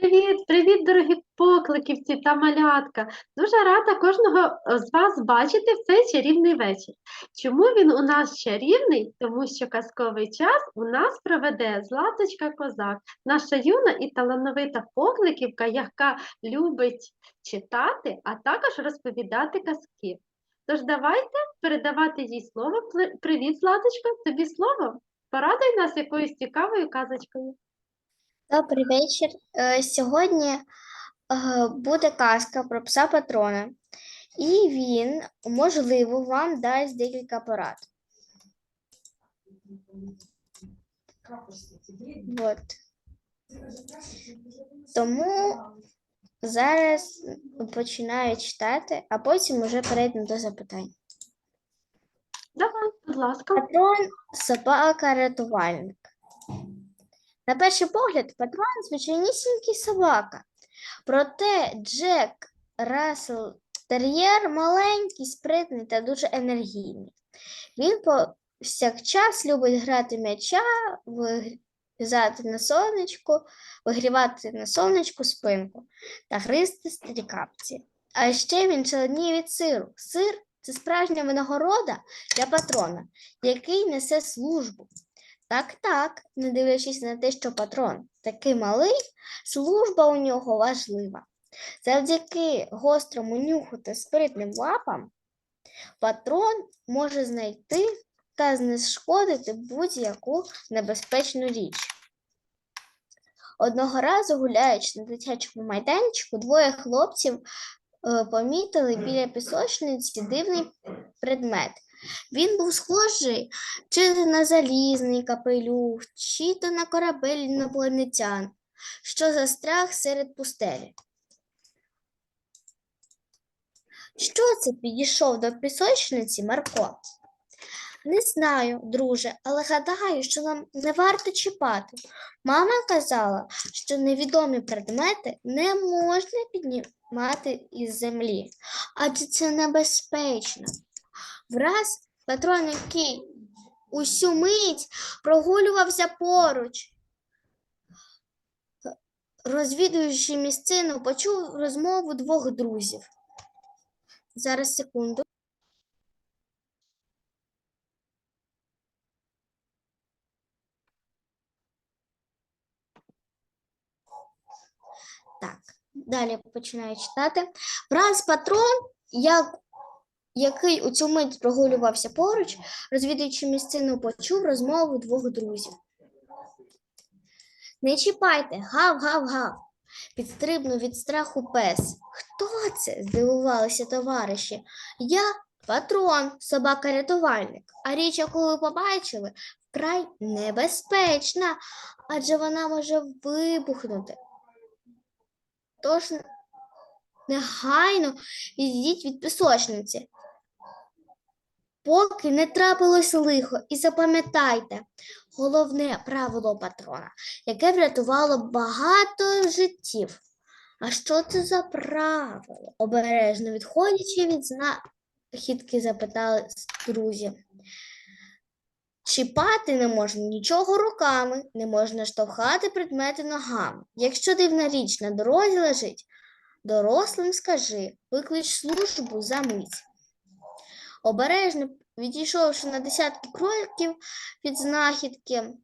Привіт, привіт, дорогі покликівці та малятка. Дуже рада кожного е, з вас бачити в цей чарівний вечір. Чому він у нас чарівний? Тому що казковий час у нас проведе Златочка Козак, наша юна і талановита покликівка, яка любить читати, а також розповідати казки. Тож давайте передавати їй слово. Привіт, Златочка, тобі слово. Порадуй нас якоюсь цікавою казочкою. Добрий вечір. Е, Сьогодні е, буде казка про пса патрона, і він, можливо, вам дасть декілька порад. От. Тому зараз починаю читати, а потім вже перейдемо до запитань. Давай, будь ласка. Патрон собака-рятувальник. На перший погляд, патрон звичайнісінький собака. Проте Джек Рассел Тер'єр маленький, спритний та дуже енергійний. Він повсякчас любить грати м'яча, вигрізати на сонечку, вигрівати на сонечку спинку та гризти стрікапці. А ще він шаленіє від сиру. Сир це справжня винагорода для патрона, який несе службу. Так, так, не дивлячись на те, що патрон такий малий, служба у нього важлива. Завдяки гострому нюху та спритним лапам патрон може знайти та знешкодити будь-яку небезпечну річ. Одного разу, гуляючи на дитячому майданчику, двоє хлопців е, помітили біля пісочниці дивний предмет. Він був схожий чи на залізний капелюх, чи то на корабель інопланетян, що застряг серед пустелі. Що це підійшов до пісочниці Марко? Не знаю, друже, але гадаю, що нам не варто чіпати. Мама казала, що невідомі предмети не можна піднімати із землі, адже це небезпечно. Враз патрон, який усю мить прогулювався поруч, розвідуючи місцину, почув розмову двох друзів. Зараз секунду. Так, далі починаю читати. Враз патрон, як який у цю мить прогулювався поруч, розвідуючи місцину, почув розмову двох друзів. Не чіпайте, гав-гав-гав. Підстрибнув від страху пес. Хто це? здивувалися товариші. Я патрон, собака-рятувальник. А річ, яку ви побачили, вкрай небезпечна, адже вона може вибухнути. Тож негайно відійдіть від пісочниці поки не трапилось лихо. І запам'ятайте, головне правило патрона, яке врятувало багато життів. А що це за правило? Обережно відходячи від знахідки, запитали друзі. Чіпати не можна нічого руками, не можна штовхати предмети ногами. Якщо дивна річ на дорозі лежить, дорослим скажи, виклич службу за мить. Обережно відійшовши на десятки кроків від знахідки,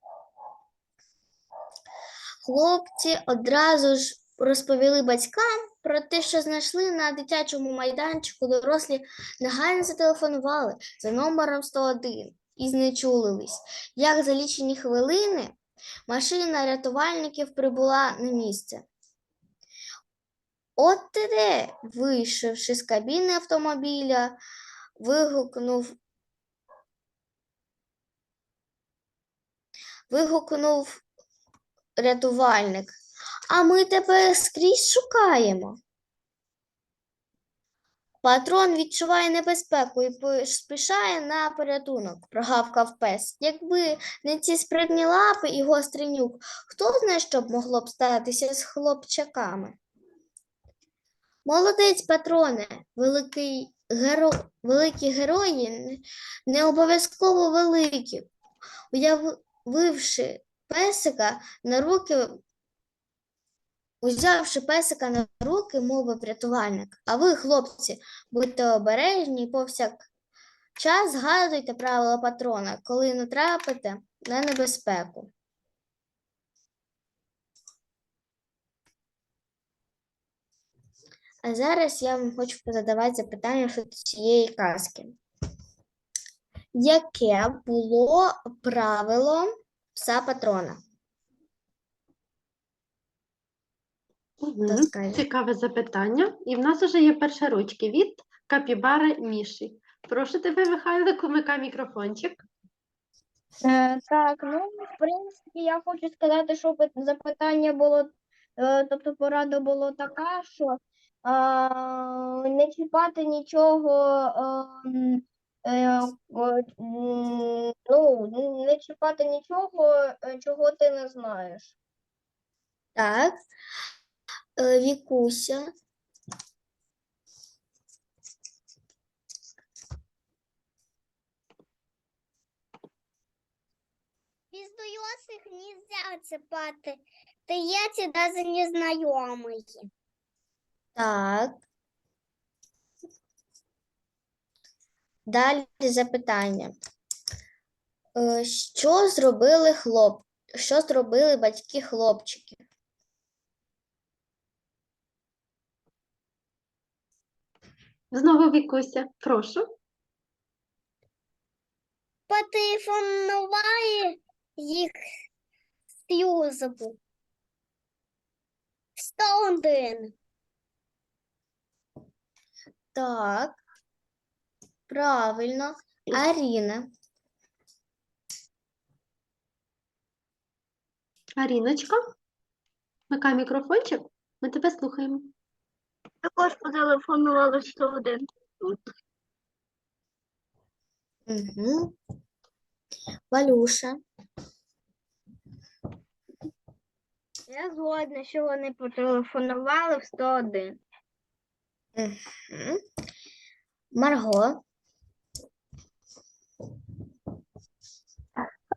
хлопці одразу ж розповіли батькам про те, що знайшли на дитячому майданчику, дорослі негайно зателефонували за номером 101 і знечулились. Як за лічені хвилини машина рятувальників прибула на місце. От де, вийшовши з кабіни автомобіля, вигукнув вигукнув рятувальник. А ми тебе скрізь шукаємо. Патрон відчуває небезпеку і поспішає на порятунок, прогавкав пес. Якби не ці спритні лапи і гострий нюх, хто знає, що б могло б статися з хлопчаками? Молодець, патроне, великий геро... великі герої не- не обов'язково великі. Уявивши песика на руки, Узявши песика на руки, мовив рятувальник. А ви, хлопці, будьте обережні і повсякчас згадуйте правила патрона, коли натрапите на небезпеку. А зараз я вам хочу задавати запитання щодо цієї казки. Яке було правило пса патрона? Хто скаже? Цікаве запитання. І в нас вже є перші ручки від капібари Міші. Прошу тебе, Михайлику, вмикай мікрофончик. Е, так, ну, в принципі, я хочу сказати, що пит- запитання було, е, тобто порада була така, що не чіпати нічого, е, ну, не чіпати нічого, е, чого ти не знаєш. Так. Е, Вікуся. Бездоёсых нельзя цепати. Ти є ці даже незнайомий. Так. Далі запитання. Е, Що зробили хлоп... Що зробили батьки хлопчиків? Знову Вікуся, прошу. Потелефонували їх службу. 101. Так. Правильно. Аріна. Аріночка, вмикай мікрофончик. Ми тебе слухаємо. Також потелефонували 101. Угу. Валюша. Я згодна, що вони потелефонували в 101. Угу. Марго.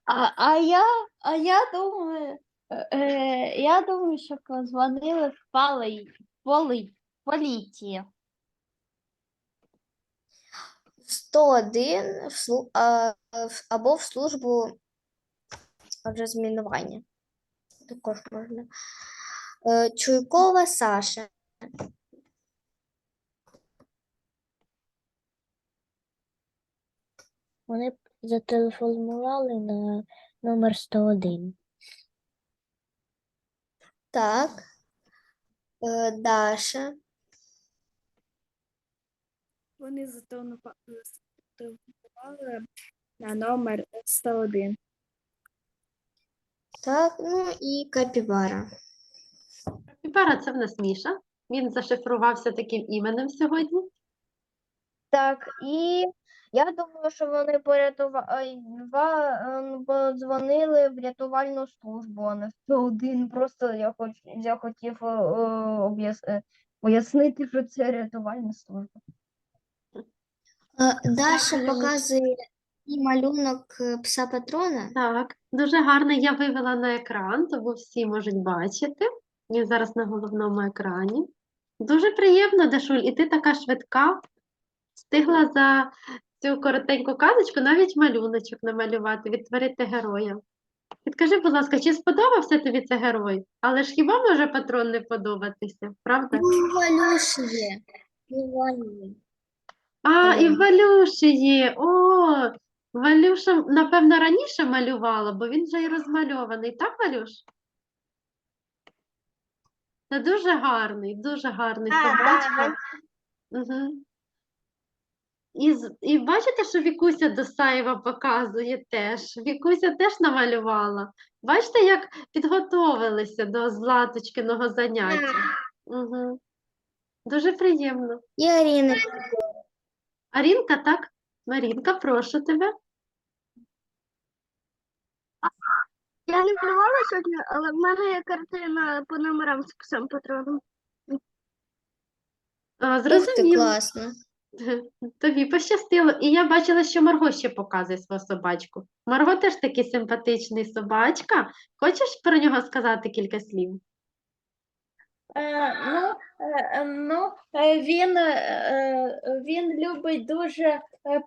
А, а я, а я думаю, е, е, я думаю, що позвонили в поли, поли, поліцію. 101 в слу... а, в- або в службу розмінування. Також можна. Е, Чуйкова Саша. Вони зателефонували на номер 101. Так. Е, Даша. Вони зателефонували на номер 101. Так, ну і Капібара. Капібара це в нас Міша. Він зашифрувався таким іменем сьогодні. Так, і я думаю, що вони порятували, подзвонили в рятувальну службу, а не в 101. Просто я хоч я хотів е, е, пояснити, що це рятувальна служба. Е, Даша показує і малюнок пса патрона. Так, дуже гарно я вивела на екран, тому всі можуть бачити. Він зараз на головному екрані. Дуже приємно, Дашуль, і ти така швидка. Встигла за цю коротеньку казочку навіть малюночок намалювати, відтворити героя. Підкажи, будь ласка, чи сподобався тобі цей герой? Але ж хіба може патрон не подобатися, правда? Ну, і Валюші є. А, і. Валюші є. О, Валюша, напевно, раніше малювала, бо він вже і розмальований. Так, Валюш? Це дуже гарний, дуже гарний собачка. Угу. І, і бачите, що Вікуся Досаєва показує теж. Вікуся теж намалювала. Бачите, як підготовилися до Златочкиного заняття. Угу. Дуже приємно. І Аріна. Арінка, так? Марінка, прошу тебе. Я не малювала сьогодні, але в мене є картина по номерам з псом патроном. А, Ух ти, зрозуміло. класно. Тобі пощастило. І я бачила, що Марго ще показує свого собачку. Марго теж такий симпатичний собачка. Хочеш про нього сказати кілька слів? Е, ну, е, е, ну, е, він, е, е, він любить дуже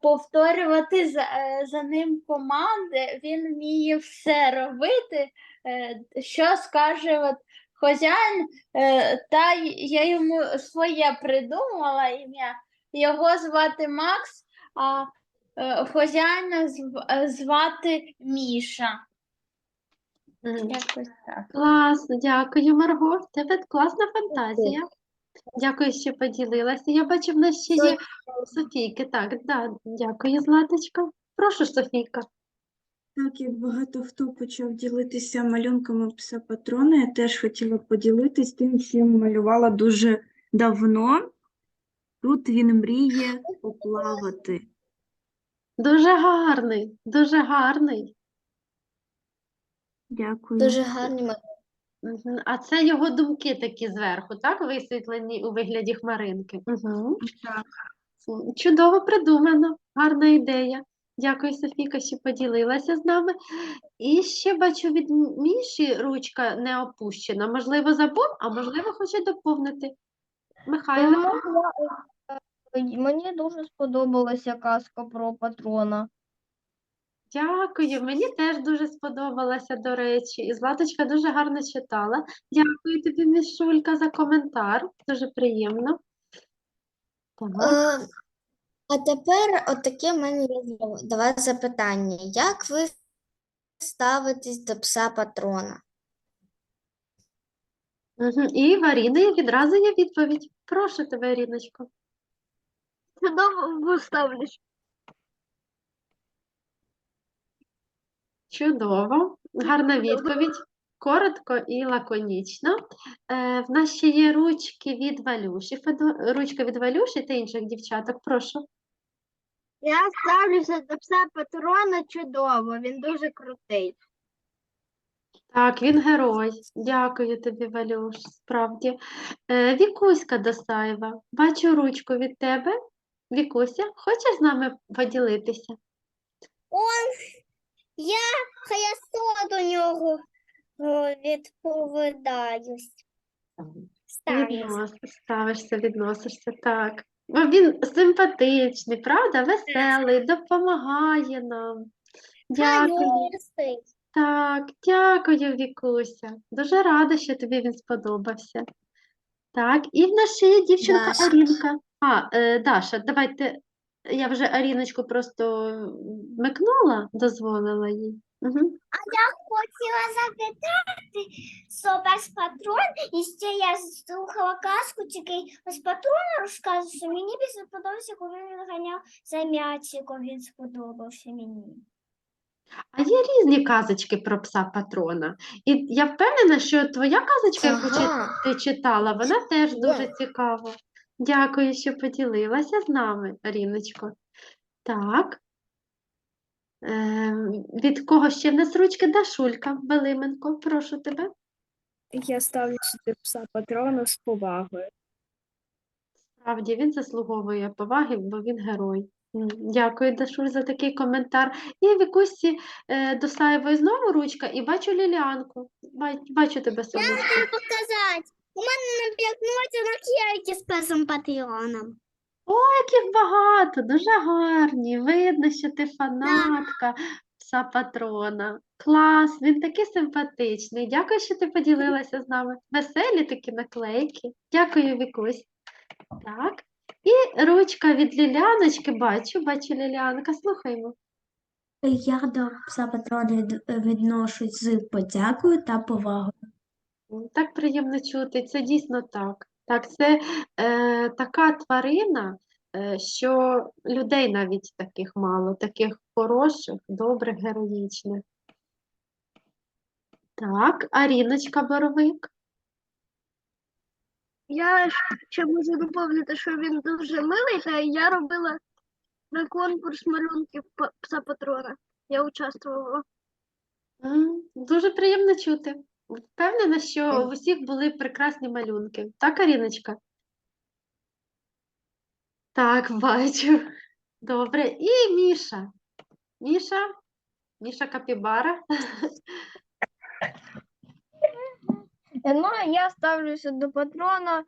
повторювати за, за ним команди, він вміє все робити, е, що скаже от хазяїн, е, та я йому своє придумала ім'я. Його звати Макс, а е, хазяїна зв- е, звати Міша. Мгм. Якось так. Класно, дякую, Марго. В тебе класна фантазія. Дякую, що поділилася. Я бачу, в нас ще є Софійки. Так, да, дякую, Златочка. Прошу, Софійка. Так, як багато хто почав ділитися малюнками пса патрона, я теж хотіла поділитись тим, чим малювала дуже давно. Тут він мріє поплавати. Дуже гарний, дуже гарний. Дякую. Дуже гарні. Мгм. А це його думки такі зверху, так? Висвітлені у вигляді хмаринки. Угу. Так. Чудово придумано, гарна ідея. Дякую, Софійка, що поділилася з нами. І ще бачу від Міші ручка не опущена. Можливо, забув, а можливо, хоче доповнити. Михайло. Тому я, е, мені дуже сподобалася казка про патрона. Дякую, мені теж дуже сподобалася, до речі, і Златочка дуже гарно читала. Дякую тобі, Мішулька, за коментар. Дуже приємно. Так. Е, а тепер отаке в мене є до вас запитання. Як ви ставитесь до пса патрона? І в Аріни відразу є відповідь. Прошу тебе, Аріночко. Чудово ставлюсь. Чудово, гарна відповідь. Коротко і лаконічно. Е, в нас ще є ручки від Валюші, Федо- ручка від Валюші та інших дівчаток. Прошу. Я ставлюся до пса патрона чудово, він дуже крутий. Так, він герой. Дякую тобі, Валюш, справді. Е, Вікуська Досаєва, бачу ручку від тебе. Вікуся, хочеш з нами поділитися? Я хаясо до нього відповідаюсь. Віднос, ставишся, відносишся, так. Бо він симпатичний, правда? Веселий, допомагає нам. Дякую. Так, дякую, Вікуся. Дуже рада, що тобі він сподобався. Так, і в нас ще є дівчинка Даша. Арінка. А, е, Даша, давайте. Я вже Аріночку просто вмикнула, дозволила їй. Угу. Хотіла запитати, що без патрон, і ще я слухала казку, тільки без патрона розказував, що мені більше сподобався, коли він ганяв за м'ячиком, він сподобався мені. А є різні казочки про пса патрона. І я впевнена, що твоя казочка, яку чи- ти читала, вона теж дуже цікава. Дякую, що поділилася з нами, Аріночко. Так. Ем, від кого ще в нас ручки? Дашулька Велименко, прошу тебе. Я ставлюся до пса патрона з повагою. Справді, він заслуговує поваги, бо він герой. Дякую, Дашуль, за такий коментар. І в Вікусі е, Досаєвої знову ручка, і бачу Лілянку. Ба- Бачу тебе, сонечко. показати. У мене на блокноті наклейки з песом патроном. Яких багато, дуже гарні. Видно, що ти фанатка пса патрона. Клас, він такий симпатичний. Дякую, що ти поділилася з нами. Веселі такі наклейки. Дякую, Вікусь. Так. І ручка від Ліляночки, бачу, бачу Лілянка, слухаймо. Я до пса патрона відношусь з подякою та повагою. Так приємно чути, це дійсно так. Так, це е, така тварина, е, що людей навіть таких мало, таких хороших, добрих, героїчних. Так, Аріночка Боровик. Я ще можу доповнити, що він дуже милий, та я робила на конкурс малюнків пса патрона. Я участвувала. Дуже приємно чути. Впевнена, що в усіх були прекрасні малюнки. Так, Аріночка? Так, бачу. Добре. І Міша. Міша? Міша Капібара. Е, Ну, а я ставлюся до патрона е,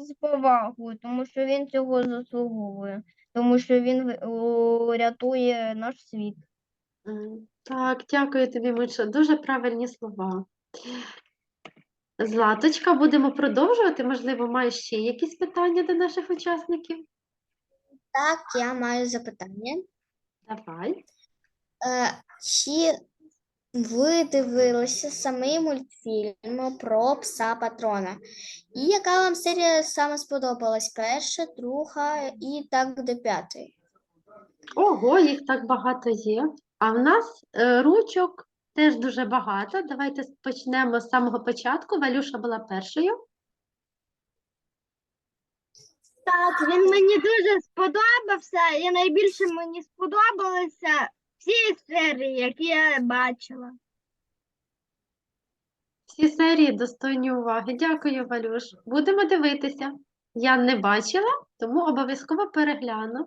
з повагою, тому що він цього заслуговує, тому що він о, рятує наш світ. Так, дякую тобі, Миша. Дуже правильні слова. Златочка, будемо продовжувати. Можливо, маєш ще якісь питання до наших учасників? Так, я маю запитання. Давай. Е, Чи ви дивилися самий мультфільм про пса патрона? І яка вам серія саме сподобалась? Перша, друга і так до п'ятої? Ого, їх так багато є. А в нас е, ручок теж дуже багато. Давайте почнемо з самого початку. Валюша була першою. Так, він мені дуже сподобався, і найбільше мені сподобалися всі серії, які я бачила. Всі серії достойні уваги. Дякую, Валюш. Будемо дивитися. Я не бачила, тому обов'язково перегляну.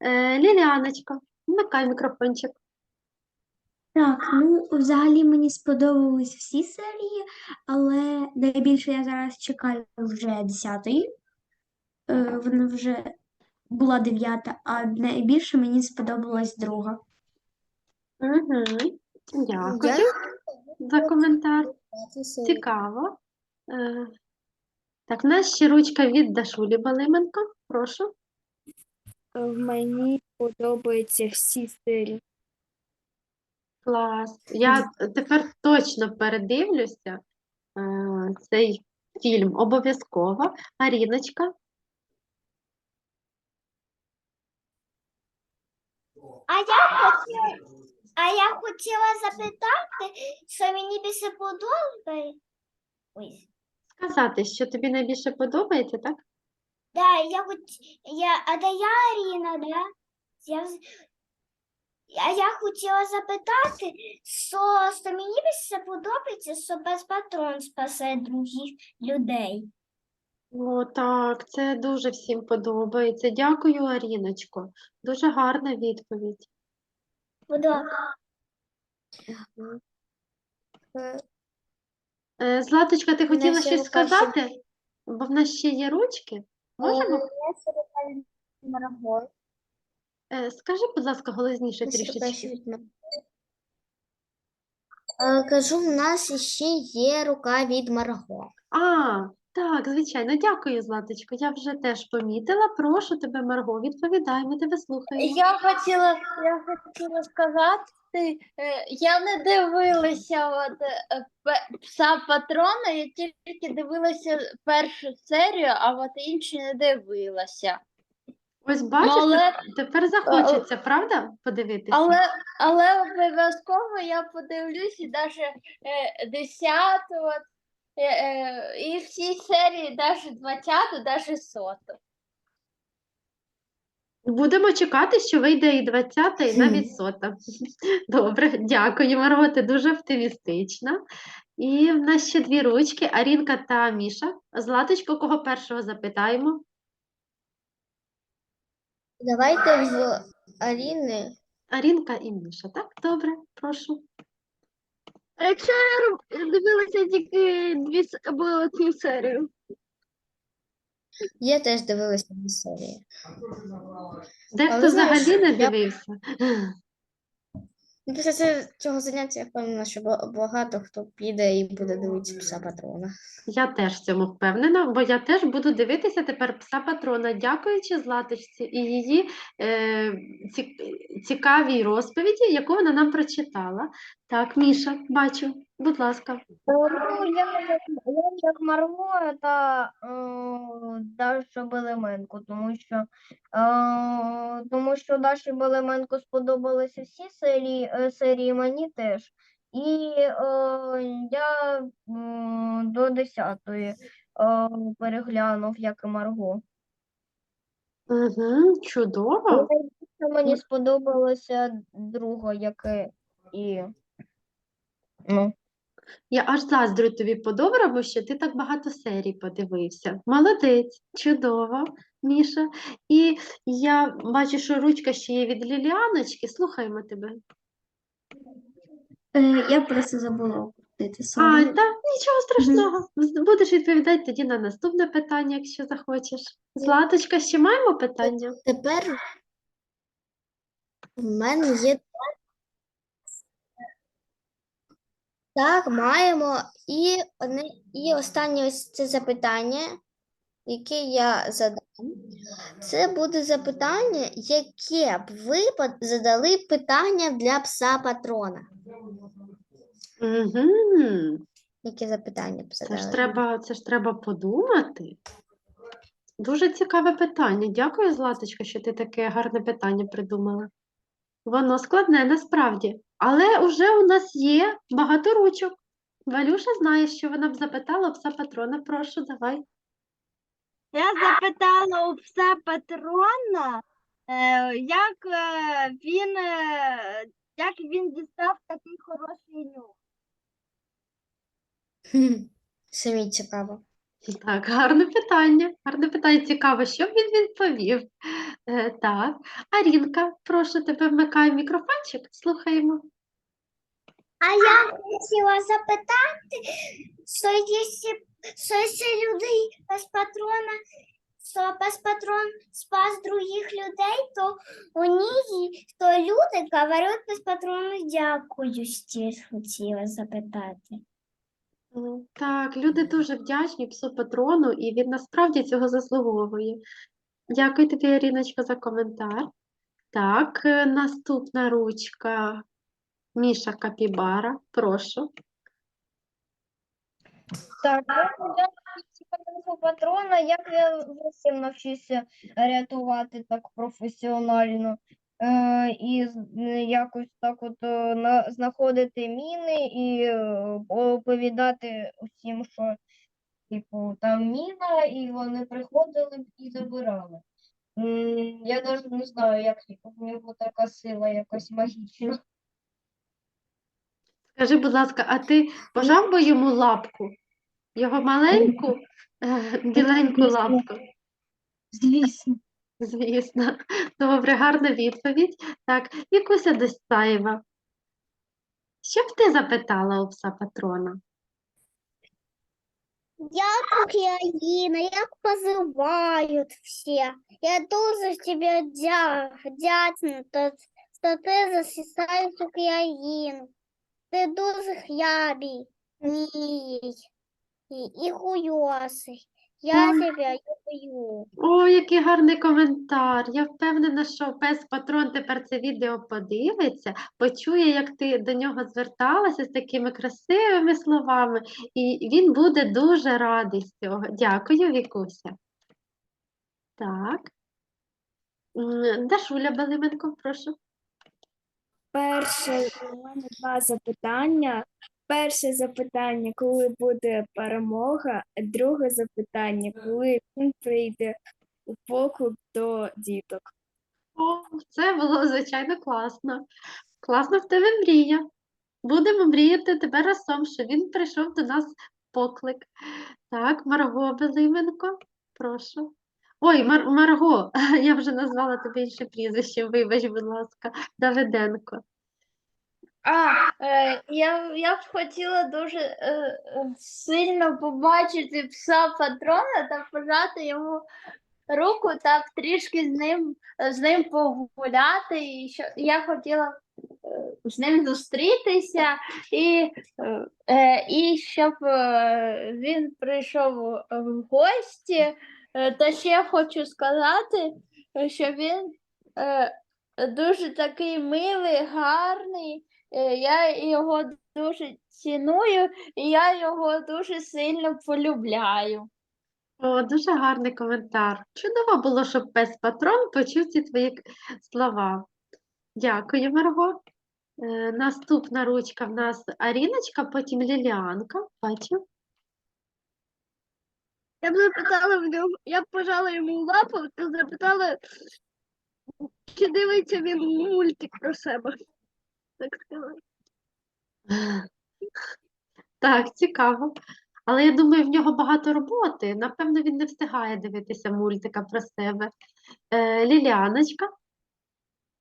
Е, Ліліаночка, вмикай мікрофончик. Так, ну взагалі мені сподобались всі серії, але найбільше я зараз чекаю вже десятої. Е, Вона вже була дев'ята, а найбільше мені сподобалась друга. Угу. Дякую за коментар. Цікаво. Е, Так, в нас ще ручка від Дашулі Балименко. Прошу. Мені подобаються всі серії. Клас. Я тепер точно передивлюся е, цей фільм обов'язково. Аріночка, А я хотіла, а я хотіла запитати, що мені більше подобається. Ой, сказати, що тобі найбільше подобається, так? да, я хоч, я, а да я Аріна, да? Я, а я хотіла запитати, що, що мені більше подобається, що без патрон спасе других людей. О, так, це дуже всім подобається. Дякую, Аріночко. Дуже гарна відповідь. Е, Е, Златочка, ти хотіла ще щось рука ще- сказати? Бо в нас ще є ручки. Можемо? Марго. Е, Скажи, будь ласка, голосніше трішечки. Е, Кажу, в нас ще є рука від Марго. А, так, звичайно. Дякую, Златочко. Я вже теж помітила. Прошу тебе, Марго, відповідай, ми тебе слухаємо. Я хотіла, я хотіла сказати, е, я не дивилася от, е, пе- пса патрона, я тільки дивилася першу серію, а от інші не дивилася. Ось бачиш, але- тепер захочеться, правда, подивитися? Але, але обов'язково я подивлюсь і навіть е, 10, от, е, е, і всі серії, навіть 20, навіть 100. Будемо чекати, що вийде і 20, і навіть сота. Добре, дякую, Марго, ти дуже оптимістична. І в нас ще дві ручки, Арінка та Міша. Златочко, кого першого запитаємо? Давайте в Аріни. Арінка і Міша, так? Добре, прошу. А якщо я дивилася тільки дві с- або одну серію? Я теж дивилася дві серії. Дехто Але знаєш, взагалі не я- дивився. Ну, Після цього заняття я впевнена, що багато хто піде і буде дивитися пса патрона. Я теж в цьому впевнена, бо я теж буду дивитися тепер пса патрона, дякуючи Златочці і її е, цікавій розповіді, яку вона нам прочитала. Так, Міша, бачу, будь ласка. Ну, я, як- я як Марго та е, Даша Белеменко, тому що, е, тому що Даші Белеменко сподобалися всі серії, е, серії мені теж. І е, я м, до 10-ї е, переглянув, як і Марго. Угу, чудово. Найбільше Мені сподобалася друга, як і, і ну, Я аж заздрю тобі по-доброму, що ти так багато серій подивився. Молодець, чудово, Міша. І я бачу, що ручка ще є від Ліліаночки. Слухаємо тебе. Е, Я просто забула заплатити. А, сорі. та нічого страшного. Будеш відповідати тоді на наступне питання, якщо захочеш. Златочка, ще маємо питання? Тепер в мене є. Так, маємо. І, одне, і останнє ось це запитання, яке я задам. Це буде запитання, яке б ви задали питання для пса патрона. Угу. Яке запитання б Це задали? ж треба, це ж треба подумати. Дуже цікаве питання. Дякую, Златочка, що ти таке гарне питання придумала. Воно складне насправді, але вже у нас є багато ручок. Валюша знає, що вона б запитала у пса патрона. Прошу, давай. Я запитала у пса патрона, е, як е, він, е, як він дістав такий хороший нюх. Самі цікаво. Так, гарне питання. Гарне питання. Цікаво, що б він відповів. Е, так, Арінка, прошу тебе, вмикай мікрофончик, слухаємо. А я хотіла запитати, що якщо, що якщо людей без патрона, що без патрон спас других людей, то них, то люди говорять без патрона дякую, теж хотіла запитати. Так, люди дуже вдячні псу патрону, і він насправді цього заслуговує. Дякую тобі, Аріночка, за коментар. Так, е, наступна ручка Міша Капібара, прошу. Так, я у патрона, як я зовсім навчився рятувати так професіонально. Е, і е, якось так от е, на, знаходити міни і е, оповідати усім, що типу там міна, і вони приходили і забирали. Я навіть не знаю, як в нього така сила якась магічна. Скажи, будь ласка, а ти пожав би йому лапку? Його маленьку, е, біленьку лапку? Звісно. Звісно. Добре, гарна відповідь. Так, Вікуся Достаєва. Що б ти запитала у пса патрона? Як Україна, як позивають всі. Я дуже тобі дя- вдячна, то- що ти захищаєш Україну. Ти дуже хлябий, мій і, і хуйосий. Я Ой. тебе люблю. О, який гарний коментар. Я впевнена, що пес Патрон тепер це відео подивиться, почує, як ти до нього зверталася з такими красивими словами, і він буде дуже радий з цього. Дякую, Вікуся. Так. Дашуля Балименко, прошу. Перше, у мене два запитання. Перше запитання, коли буде перемога, друге запитання, коли він прийде у поклик до діток. О, це було, звичайно, класно. Класно в тебе мрія. Будемо мріяти тебе разом, що він прийшов до нас поклик. Так, Марго Белименко, прошу. Ой, Мар Марго, я вже назвала тобі інше прізвище, вибач, будь ласка, Давиденко. А, е, я, я б хотіла дуже е, е, сильно побачити пса патрона та пожати йому руку та трішки з ним, з ним погуляти. І що, я хотіла е, з ним зустрітися і, е, е, і щоб е, він прийшов в гості. Е, Та ще хочу сказати, що він е, дуже такий милий, гарний. Е, Я його дуже ціную, і я його дуже сильно полюбляю. О, дуже гарний коментар. Чудово було, щоб пес Патрон почув ці твої слова. Дякую, Марго. Е, наступна ручка в нас Аріночка, потім Ліліанка. Бачу. Я б запитала в нього, я б пожала йому лапу та запитала, чи дивиться він мультик про себе. Так сказати. Так, цікаво. Але я думаю, в нього багато роботи. Напевно, він не встигає дивитися мультика про себе. Е, Ліліаночка.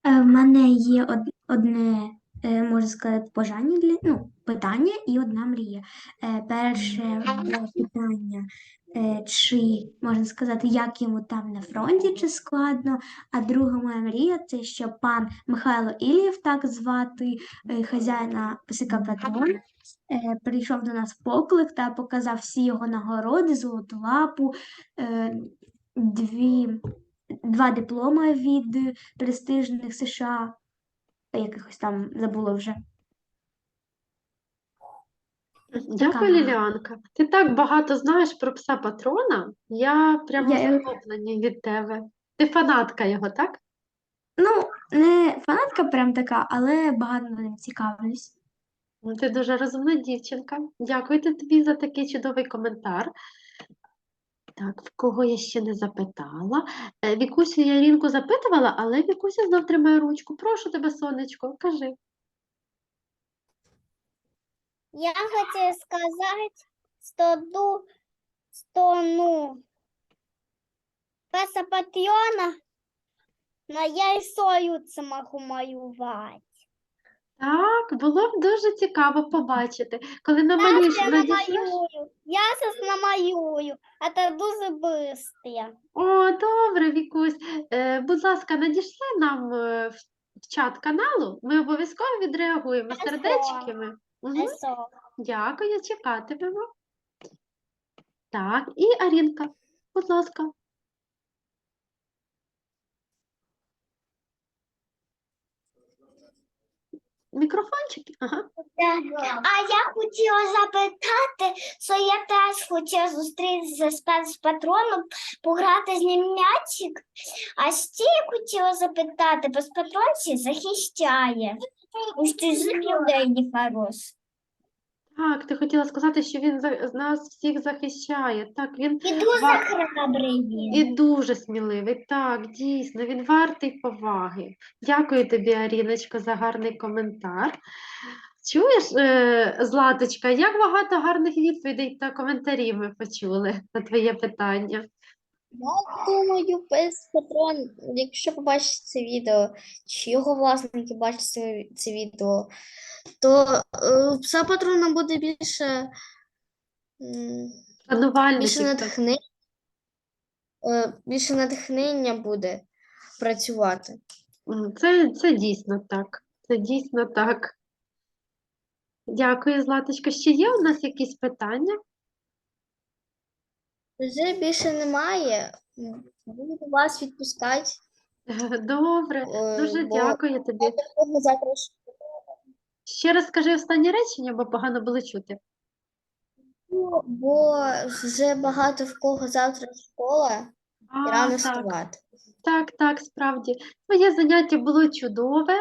Е, В мене є од- одне е, можна сказати, бажання для ну, питання і одна мрія. Е, перше питання, е, чи можна сказати, як йому там на фронті, чи складно. А друга моя мрія це що пан Михайло Ілієв, так звати е, хазяїна ПСК Патрон, е, прийшов до нас в поклик та показав всі його нагороди, золоту лапу, е, дві, два дипломи від престижних США, якихось там забула вже. Дякую, Така. Ліліанка. Ти так багато знаєш про пса патрона. Я прямо Я- захоплення від тебе. Ти фанатка його, так? Ну, не фанатка прям така, але багато ним цікавлюсь. Ну, Ти дуже розумна дівчинка. Дякую тобі за такий чудовий коментар. Так, в кого я ще не запитала? Е, Вікусю я Рінку запитувала, але Вікуся знов тримає ручку. Прошу тебе, сонечко, кажи. Я хотела сказать, что ду, что ну, песа патрона на яйцо могу малювати. Так, було б дуже цікаво побачити. Коли намалюєш, це надішлеш. намалюю, я це намалюю, а це дуже швидко. О, добре, Вікусь. Е, будь ласка, надійшли нам е, в, в чат каналу. Ми обов'язково відреагуємо Хорошо. сердечками. Eso. Дякую, чекатимемо. Так, і Арінка, будь ласка. Мікрофончики? Ага. А я хотіла запитати, що я теж хотіла зустрітися з спецпатроном, пограти з ним м'ячик. А ще я хотіла запитати, бо з патронці захищає. З людей не хорош. Так, ти хотіла сказати, що він за- з нас всіх захищає. Так, він І дуже Ва- храбрий він. і дуже сміливий. Так, дійсно, він вартий поваги. Дякую тобі, Аріночко, за гарний коментар. Чуєш, е, Златочка, як багато гарних відповідей та коментарів ми почули на твоє питання. Я думаю, пес патрон, якщо побачить це відео, чи його власники бачать це, це відео, то е, пса патрона буде більше, м, більше Шанувальників. так. натхнення, е, більше натхнення буде працювати. М, Це, це дійсно так. Це дійсно так. Дякую, Златочко. Ще є у нас якісь питання? Вже більше немає. Буду вас відпускати. Добре, е, дуже бо дякую тобі. завтра Ще раз скажи останнє речення, бо погано було чути. бо вже багато в кого завтра школа і рано так. вставати. Так, так, справді. Твоє заняття було чудове,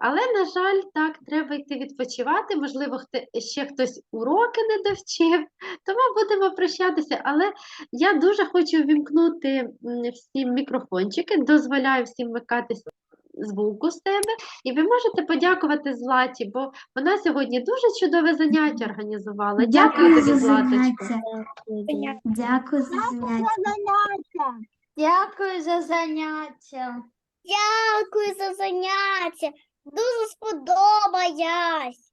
але, на жаль, так, треба йти відпочивати. Можливо, ще хтось уроки не довчив, тому будемо прощатися. Але я дуже хочу ввімкнути м, всім мікрофончики, дозволяю всім вмикати звуку з тебе. І ви можете подякувати Златі, бо вона сьогодні дуже чудове заняття організувала. Дякую Дякую тобі, за Златочко. заняття. Дякую за заняття. заняття. Дякую за заняття. Дякую за заняття. Дуже сподобалось.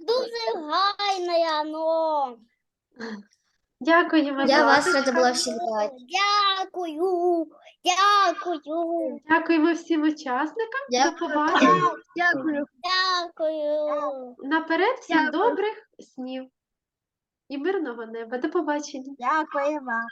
Дуже гарне оно. Дякуємо, Я вас рада була всіх. Дякую. Дякую. Дякуємо всім учасникам. До побачення. Дякую. Дякую. Наперед всім Дякую. добрих снів і мирного неба. До побачення. Дякую вам.